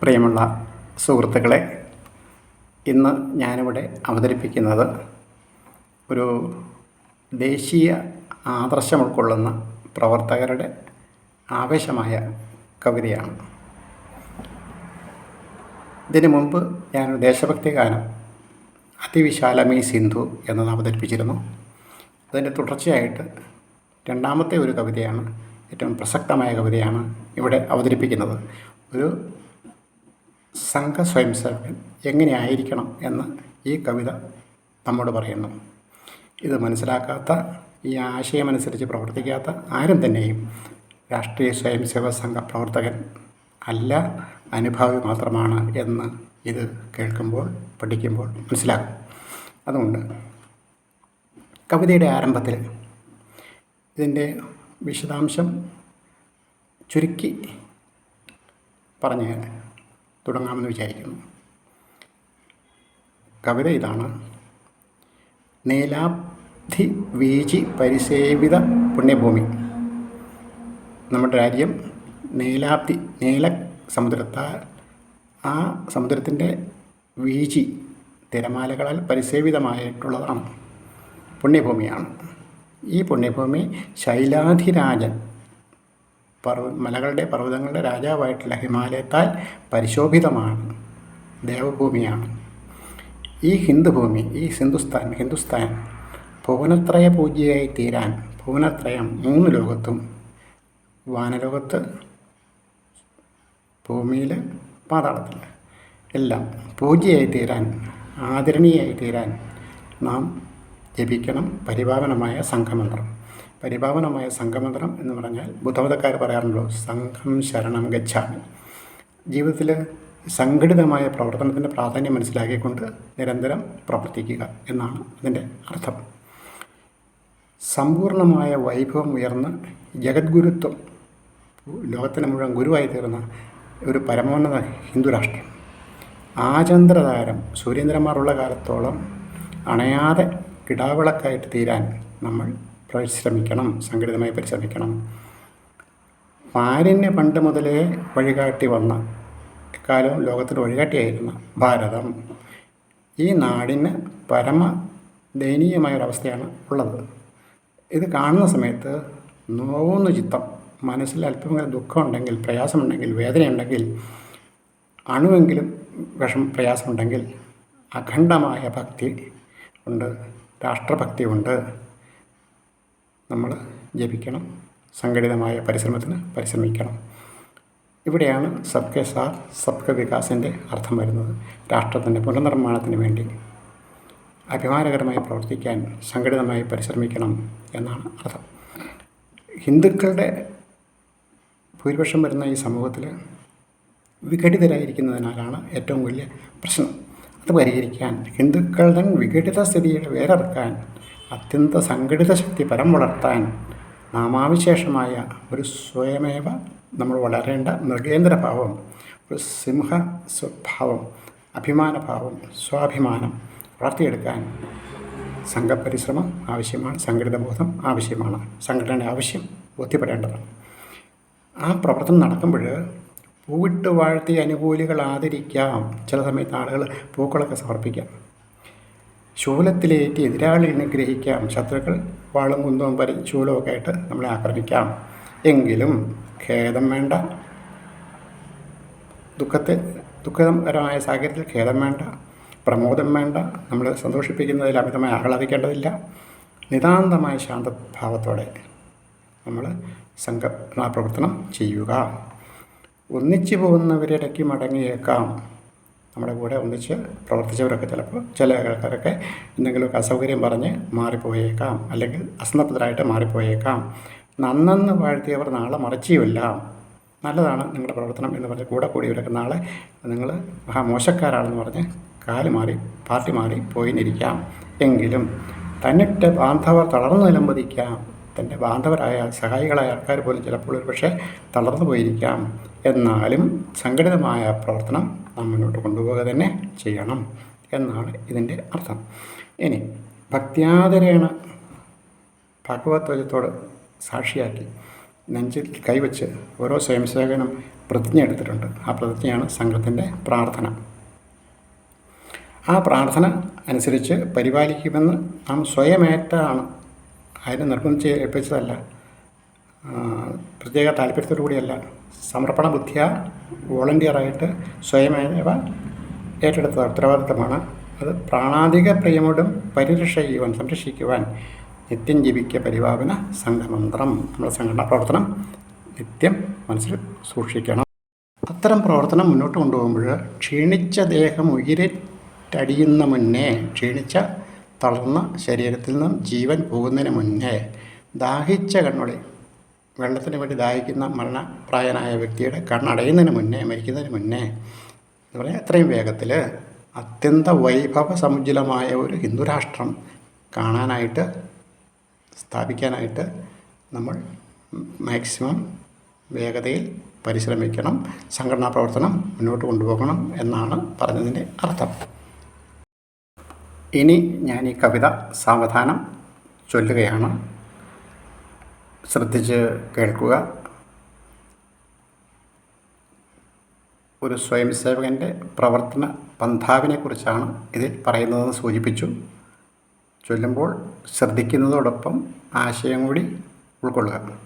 പ്രിയമുള്ള സുഹൃത്തുക്കളെ ഇന്ന് ഞാനിവിടെ അവതരിപ്പിക്കുന്നത് ഒരു ദേശീയ ആദർശം ഉൾക്കൊള്ളുന്ന പ്രവർത്തകരുടെ ആവേശമായ കവിതയാണ്. ഇതിനു മുമ്പ് ഞാൻ ദേശഭക്തി ഗാനം അതിവിശാലമീ സിന്ധു എന്നത് അവതരിപ്പിച്ചിരുന്നു. അതിന്റെ തുടർച്ചയായിട്ട് രണ്ടാമത്തെ ഒരു കവിതയാണ് ഏറ്റവും പ്രസക്തമായ കവിതയാണ് ഇവിടെ അവതരിപ്പിക്കുന്നത്. ഒരു സംഘ സ്വയം സേവകൻ എങ്ങനെയായിരിക്കണം എന്ന് ഈ കവിത നമ്മോട് പറയുന്നു. ഇത് മനസ്സിലാക്കാത്ത ഈ ആശയമനുസരിച്ച് പ്രവർത്തിക്കാത്ത ആരും തന്നെയും രാഷ്ട്രീയ സ്വയംസേവക സംഘ പ്രവർത്തകൻ അല്ല അനുഭാവി മാത്രമാണ് എന്ന് ഇത് കേൾക്കുമ്പോൾ പഠിക്കുമ്പോൾ മനസ്സിലാകും. അതുകൊണ്ട് കവിതയുടെ ആരംഭത്തിൽ ഇതിന്റെ വിശദാംശം ചുരുക്കി പറഞ്ഞ് തുടങ്ങാമെന്ന് വിചാരിക്കുന്നു. കവിത ഇതാണ്. നീലാബ്ധി വീചി പരിസേവിത പുണ്യഭൂമി നമ്മുടെ രാജ്യം നീലാബ്ധി നീല സമുദ്രത്താൽ ആ സമുദ്രത്തിന്റെ വീചി തിരമാലകളാൽ പരിസേവിതമായിട്ടുള്ളതാണ്. പുണ്യഭൂമിയാണ്. ഈ പുണ്യഭൂമി ശൈലാധിരാജൻ പർവ മലകളുടെ പർവതങ്ങളുടെ രാജാവായിട്ടുള്ള ഹിമാലയത്താൽ പരിശോഭിതമാണ്. ദേവഭൂമിയാണ്. ഈ ഹിന്ദുഭൂമി ഈ ഹിന്ദുസ്ഥാൻ ഹിന്ദുസ്ഥാൻ ഭുവനത്രയ പൂജയായി തീരാൻ ഭുവനത്രയം മൂന്ന് ലോകത്തും വാനലോകത്ത് ഭൂമിയിൽ പാതാളത്തിൽ. എല്ലാം പൂജയായി തീരാൻ ആദരണീയായി തീരാൻ നാം ജപിക്കണം പരിപാവനമായ സംഘമന്ത്രം. പരിപാവനമായ സംഘമന്ത്രം എന്ന് പറഞ്ഞാൽ ബുദ്ധമതക്കാർ പറയാറുണ്ടല്ലോ സംഘം ശരണം ഗച്ഛാമി. ജീവിതത്തിൽ സംഘടിതമായ പ്രവർത്തനത്തിന്റെ പ്രാധാന്യം മനസ്സിലാക്കിക്കൊണ്ട് നിരന്തരം പ്രവർത്തിക്കുക എന്നാണ് അതിന്റെ അർത്ഥം. സമ്പൂർണമായ വൈഭവം ഉയർന്ന് ജഗദ്ഗുരുത്വം ലോകത്തിന് മുഴുവൻ ഗുരുവായി തീർന്ന ഒരു പരമോന്നത ഹിന്ദുരാഷ്ട്രം ആചന്ദ്രതാരം സൂര്യേന്ദ്രന്മാരുള്ള കാലത്തോളം അണയാതെ കിടാവിളക്കായിട്ട് തീരാൻ നമ്മൾ പരിശ്രമിക്കണം സംഘടിതമായി പരിശ്രമിക്കണം. മാലിന്യ പണ്ട് മുതലേ വഴികാട്ടി വന്ന എക്കാലവും ലോകത്തിന് വഴികാട്ടിയായിരുന്ന ഭാരതം ഈ നാടിന് പരമ ദയനീയമായ ഒരവസ്ഥയാണ് ഉള്ളത്. ഇത് കാണുന്ന സമയത്ത് നോവുന്ന ചിത്തം മനസ്സിൽ അല്പമെങ്കിലും ദുഃഖമുണ്ടെങ്കിൽ പ്രയാസമുണ്ടെങ്കിൽ വേദനയുണ്ടെങ്കിൽ അണുവെങ്കിലും വിഷം പ്രയാസമുണ്ടെങ്കിൽ അഖണ്ഡമായ ഭക്തി ഉണ്ട് രാഷ്ട്രഭക്തി ഉണ്ട്. നമ്മൾ ജപിക്കണം. സംഘടിതമായ പരിശ്രമത്തിന് പരിശ്രമിക്കണം. ഇവിടെയാണ് സബ്കെ സാർ സബ്കെ വികാസിന്റെ അർത്ഥം വരുന്നത്. രാഷ്ട്രത്തിന്റെ പുനർനിർമ്മാണത്തിന് വേണ്ടി അഭിമാനകരമായി പ്രവർത്തിക്കാൻ സംഘടിതമായി പരിശ്രമിക്കണം എന്നാണ് അർത്ഥം. ഹിന്ദുക്കളുടെ ഭൂരിപക്ഷം വരുന്ന ഈ സമൂഹത്തിൽ വിഘടിതരായിരിക്കുന്നതിനാലാണ് ഏറ്റവും വലിയ പ്രശ്നം. അത് പരിഹരിക്കാൻ ഹിന്ദുക്കളുടെ വിഘടിത സ്ഥിതിയുടെ വേരറക്കാൻ അത്യന്ത സംഘടിത ശക്തി പരം വളർത്താൻ നാമാവിശേഷമായ ഒരു സ്വയമേവ നമ്മൾ വളരേണ്ട മൃഗേന്ദ്രഭാവം ഒരു സിംഹ സ്വഭാവം അഭിമാനഭാവം സ്വാഭിമാനം വളർത്തിയെടുക്കാൻ സംഘപരിശ്രമം ആവശ്യമാണ് സംഘടിത ബോധം ആവശ്യമാണ് സംഘടനയുടെ ആവശ്യം ബോധ്യപ്പെടേണ്ടതാണ്. ആ പ്രവർത്തനം നടക്കുമ്പോൾ പൂവിട്ട് വാഴ്ത്തി അനുകൂലികൾ ആദരിക്കാം ചില സമയത്ത് ആളുകൾ പൂക്കളൊക്കെ സമർപ്പിക്കാം. ശൂലത്തിലേറ്റി എതിരാളി ഗ്രഹിക്കാം. ശത്രുക്കൾ വാളും കുന്തവും പരി ശൂലമൊക്കെ ആയിട്ട് നമ്മളെ ആക്രമിക്കാം. എങ്കിലും ഖേദം വേണ്ട. ദുഃഖത്തെ ദുഃഖകരമായ സാഹചര്യത്തിൽ ഖേദം വേണ്ട. പ്രമോദം വേണ്ട. നമ്മൾ സന്തോഷിപ്പിക്കുന്നതിൽ അമിതമായി ആഹ്ലാദിക്കേണ്ടതില്ല. നിതാന്തമായ ശാന്തഭാവത്തോടെ നമ്മൾ സംഘടനാ പ്രവർത്തനം ചെയ്യുക. ഒന്നിച്ചു പോകുന്നവരിടയ്ക്ക് മടങ്ങിയേക്കാം. നമ്മുടെ കൂടെ ഒന്നിച്ച് പ്രവർത്തിച്ചവരൊക്കെ ചിലപ്പോൾ ചില ആൾക്കാരൊക്കെ എന്തെങ്കിലുമൊക്കെ അസൗകര്യം പറഞ്ഞ് മാറിപ്പോയേക്കാം. അല്ലെങ്കിൽ അസംതൃപ്തരായിട്ട് മാറിപ്പോയേക്കാം. നന്നെന്ന് വാഴ്ത്തിയവർ നാളെ മറിച്ചുമില്ല നല്ലതാണ് നിങ്ങളുടെ പ്രവർത്തനം എന്ന് പറഞ്ഞ് കൂടെ കൂടിയവരൊക്കെ നാളെ നിങ്ങൾ മഹാമോശക്കാരാണെന്ന് പറഞ്ഞ് കാൽ മാറി പാർട്ടി മാറി പോയിന്നിരിക്കാം എങ്കിലും തന്നിട്ട് ബാന്ധവർ തളർന്നു നിലംപതിക്കാം. തന്റെ ബാന്ധവരായ സഹായികളായ ആൾക്കാർ പോലും ചിലപ്പോൾ ഒരു പക്ഷേ തളർന്നു പോയിരിക്കാം. എന്നാലും സംഘടിതമായ പ്രവർത്തനം നാം മുന്നോട്ട് കൊണ്ടുപോവുക തന്നെ ചെയ്യണം എന്നാണ് ഇതിന്റെ അർത്ഥം. ഇനി ഭക്തിയാദരേണ ഭഗവത്വജത്തോട് സാക്ഷിയാക്കി നെഞ്ചിൽ കൈവച്ച് ഓരോ സ്വയംസേവകനും പ്രതിജ്ഞ എടുത്തിട്ടുണ്ട്. ആ പ്രതിജ്ഞയാണ് സംഘത്തിന്റെ പ്രാർത്ഥന. ആ പ്രാർത്ഥന അനുസരിച്ച് പരിപാലിക്കുമെന്ന് നാം സ്വയമേറ്റാണ് അതിനെ നിർബന്ധിച്ച് ഏൽപ്പിച്ചതല്ല. പ്രത്യേക താല്പര്യത്തോടു കൂടിയല്ല. സമർപ്പണ ബുദ്ധിയ വോളണ്ടിയറായിട്ട് സ്വയമേവ ഏറ്റെടുത്ത ഉത്തരവാദിത്തമാണ്. അത് പ്രാണാധിക പ്രിയമോടും പരിരക്ഷ ചെയ്യുവാൻ സംരക്ഷിക്കുവാൻ നിത്യം ജീവിക്കുക പരിപാവന സംഘമന്ത്രം. നമ്മുടെ സംഘടനാ പ്രവർത്തനം നിത്യം മനസ്സിൽ സൂക്ഷിക്കണം. അത്തരം പ്രവർത്തനം മുന്നോട്ട് കൊണ്ടുപോകുമ്പോൾ ക്ഷീണിച്ച ദേഹം ഉയരറ്റടിയുന്ന മുന്നേ ക്ഷീണിച്ച തളർന്ന ശരീരത്തിൽ നിന്നും ജീവൻ പോകുന്നതിന് മുന്നേ ദാഹിച്ച കണ്ണുടെ വെള്ളത്തിന് വേണ്ടി ദാഹിക്കുന്ന മരണപ്രായനായ വ്യക്തിയുടെ കണ്ണടയുന്നതിന് മുന്നേ മരിക്കുന്നതിന് മുന്നേ എന്ന് പറയാൻ എത്രയും വേഗത്തിൽ അത്യന്ത വൈഭവ സമുജ്ജലമായ ഒരു ഹിന്ദുരാഷ്ട്രം കാണാനായിട്ട് സ്ഥാപിക്കാനായിട്ട് നമ്മൾ മാക്സിമം വേഗതയിൽ പരിശ്രമിക്കണം സംഘടനാ പ്രവർത്തനം മുന്നോട്ട് കൊണ്ടുപോകണം എന്നാണ് പറഞ്ഞതിന്റെ അർത്ഥം. ഇനി ഞാൻ ഈ കവിത സാവധാനം ചൊല്ലുകയാണ്. ശ്രദ്ധിച്ച് കേൾക്കുക. ഒരു സ്വയം സേവകന്റെ പ്രവർത്തന പന്ഥാവിനെക്കുറിച്ചാണ് ഇതിൽ പറയുന്നതെന്ന് സൂചിപ്പിച്ചു. ചൊല്ലുമ്പോൾ ശ്രദ്ധിക്കുന്നതോടൊപ്പം ആശയം കൂടി ഉൾക്കൊള്ളുക.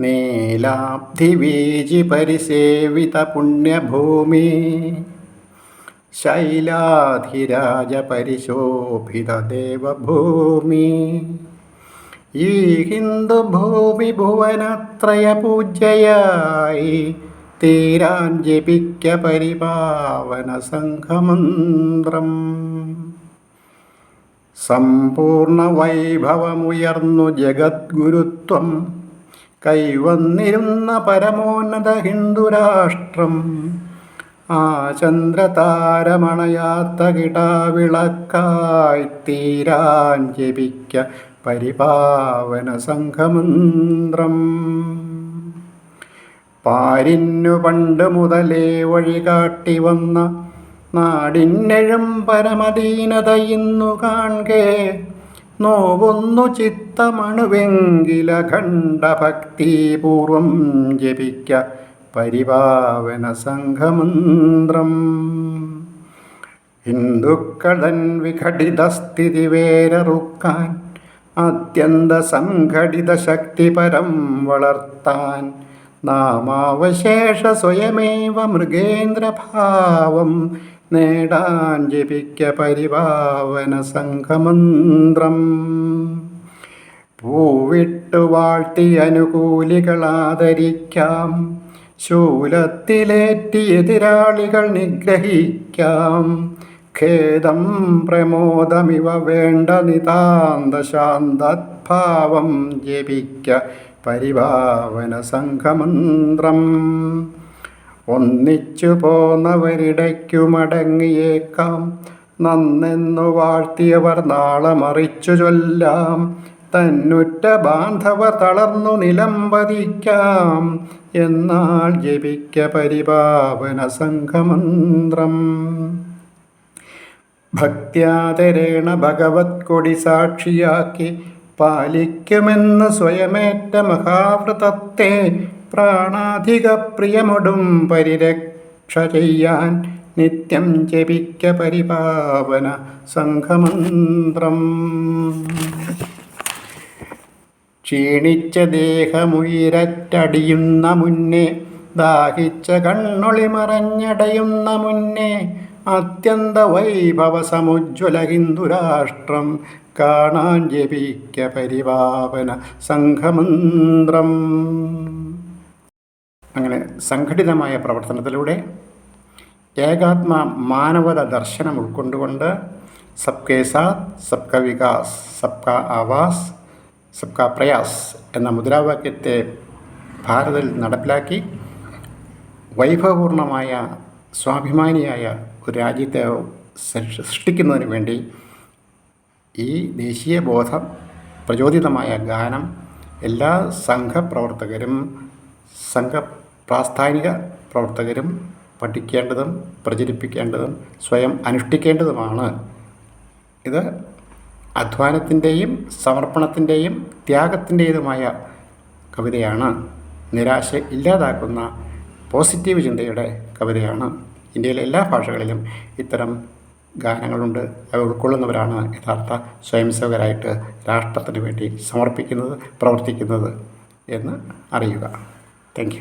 നീലാബ്ധി വീജി പരിസേവിത പുണ്യഭൂമി ശൈലാധിരാജ ഈ ഹിന്ദു ഹിന്ദുഭൂമി ഭുവനത്രയ പൂജയായി തീരാൻ ജപിക്ക പരിപാവന സംഘമന്ത്രം. സമ്പൂർണ വൈഭവമുയർന്നു ജഗദ്ഗുരുത്വം. കൈവന്നിരുന്ന പരമോന്നത ഹിന്ദുരാഷ്ട്രം. ആ ചന്ദ്രതാരമണയാത്ത കിടാവിളക്കായി തീരാൻ പരിപാവന സംഘമന്ത്രം. പാരിന്നു പണ്ട് മുതലേ വഴികാട്ടി വന്ന നാടിന്നെഴും പരമദീനത ഇന്നു നോവുന്നു ചിത്തമണുവെങ്കില ഖണ്ഡഭക്തിപൂർവം ജപിക്ക പരിപാവന സംഘമന്ത്രം. ഹിന്ദുക്കളൻ വിഘടിത സ്ഥിതി വേരറുക്കാൻ അത്യന്ത സംഘടിത ശക്തി പരം വളർത്താൻ നാമാവശേഷ സ്വയമേവ മൃഗേന്ദ്രഭാവം നേടാൻ ജപിക്ക പരിപാവന സംഘമന്ത്രം. പൂവിട്ടു വാഴ്ത്തി അനുകൂലികളാദരിക്കാം ശൂലത്തിലേറ്റി എതിരാളികൾ നിഗ്രഹിക്കാം. ഖേദം പ്രമോദമിവ വേണ്ട നിതാന്ത ശാന്തഭാവം ജപിക്ക പരിഭാവന സംഘമന്ത്രം. ഒന്നിച്ചു പോന്നവരിടയ്ക്കു മടങ്ങിയേക്കാം. നന്നെന്നു വാഴ്ത്തിയവർ നാളെ മറിച്ചു ചൊല്ലാം. തന്നുറ്റ ബാന്ധവർ തളർന്നു നിലംപതിക്കാം എന്നാൽ ജപിക്ക പരിപാവന സംഘമന്ത്രം. ഭക്ത്യാതരേണ ഭഗവത് കൊടി സാക്ഷിയാക്കി പാലിക്കുമെന്ന് സ്വയമേറ്റ മഹാവ്രതത്തെ പ്രാണാധിക പ്രിയമൊടും പരിരക്ഷ ചെയ്യാൻ നിത്യം ജപിക്ക പരിപാവന സംഘമന്ത്രം. ക്ഷീണിച്ച ദേഹമുയരറ്റടിയുന്ന മുന്നേ ദാഹിച്ച കണ്ണൊളി മറഞ്ഞടയുന്ന മുന്നേ അത്യന്ത വൈഭവ സമുജ്വല ഹിന്ദുരാഷ്ട്രം കാണാൻ ജപിക്ക പരിപാവന സംഘമന്ത്രം. അങ്ങനെ സംഘടിതമായ പ്രവർത്തനത്തിലൂടെ ഏകാത്മ മാനവത ദർശനം ഉൾക്കൊണ്ടുകൊണ്ട് സബ്കെ സാത്ത് സബ്ക വികാസ് സബ്ക ആവാസ് സബ്ക പ്രയാസ് എന്ന മുദ്രാവാക്യത്തെ ഭാരതിൽ നടപ്പിലാക്കി വൈഭവപൂർണമായ സ്വാഭിമാനിയായ ഒരു രാജ്യത്തെ സൃഷ്ടിക്കുന്നതിന് വേണ്ടി ഈ ദേശീയ ബോധം പ്രചോദിതമായ ഗാനം എല്ലാ സംഘപ്രവർത്തകരും സംഘ പ്രാസ്ഥാനിക പ്രവർത്തകരും പഠിക്കേണ്ടതും പ്രചരിപ്പിക്കേണ്ടതും സ്വയം അനുഷ്ഠിക്കേണ്ടതുമാണ്. ഇത് അധ്വാനത്തിന്റെയും സമർപ്പണത്തിന്റെയും ത്യാഗത്തിന്റെതുമായ കവിതയാണ് നിരാശ ഇല്ലാതാക്കുന്ന പോസിറ്റീവ് ചിന്തയുടെ കവിതയാണ്. ഇന്ത്യയിലെ എല്ലാ ഭാഷകളിലും ഇത്തരം ഗാനങ്ങളുണ്ട്. അവ ഉൾക്കൊള്ളുന്നവരാണ് യഥാർത്ഥ സ്വയംസേവകരായിട്ട് രാഷ്ട്രത്തിന് വേണ്ടി സമർപ്പിക്കുന്നത് പ്രവർത്തിക്കുന്നത് എന്ന് അറിയുക. താങ്ക്